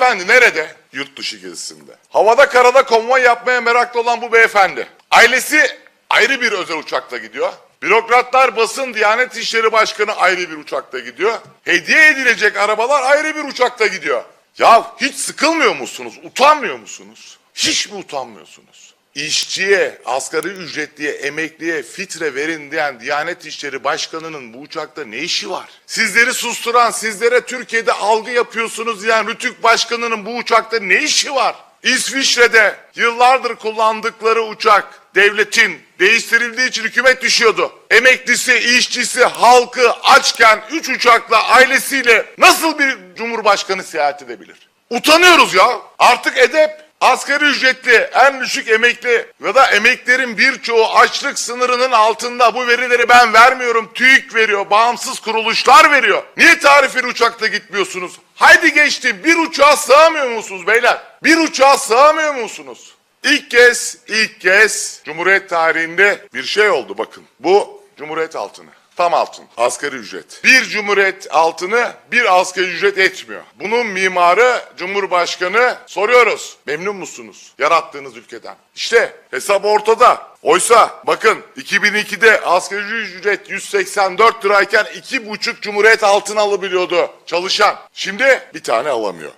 beyefendi nerede? Yurt dışı gezisinde. Havada karada konvoy yapmaya meraklı olan bu beyefendi. Ailesi ayrı bir özel uçakla gidiyor. Bürokratlar basın Diyanet İşleri Başkanı ayrı bir uçakta gidiyor. Hediye edilecek arabalar ayrı bir uçakta gidiyor. Ya hiç sıkılmıyor musunuz? Utanmıyor musunuz? Hiç mi utanmıyorsunuz? İşçiye, asgari ücretliye, emekliye fitre verin diyen Diyanet İşleri Başkanı'nın bu uçakta ne işi var? Sizleri susturan, sizlere Türkiye'de algı yapıyorsunuz diyen Rütük Başkanı'nın bu uçakta ne işi var? İsviçre'de yıllardır kullandıkları uçak devletin değiştirildiği için hükümet düşüyordu. Emeklisi, işçisi, halkı açken 3 uçakla ailesiyle nasıl bir cumhurbaşkanı seyahat edebilir? Utanıyoruz ya. Artık edep Asgari ücretli, en düşük emekli ya da emeklerin birçoğu açlık sınırının altında bu verileri ben vermiyorum. TÜİK veriyor, bağımsız kuruluşlar veriyor. Niye tarifeli uçakta gitmiyorsunuz? Haydi geçti bir uçağa sığamıyor musunuz beyler? Bir uçağa sığamıyor musunuz? İlk kez, ilk kez Cumhuriyet tarihinde bir şey oldu bakın. Bu Cumhuriyet altını. Tam altın. Asgari ücret. Bir cumhuriyet altını bir asgari ücret etmiyor. Bunun mimarı Cumhurbaşkanı soruyoruz. Memnun musunuz yarattığınız ülkeden? İşte hesap ortada. Oysa bakın 2002'de asgari ücret 184 lirayken iki buçuk cumhuriyet altın alabiliyordu çalışan. Şimdi bir tane alamıyor.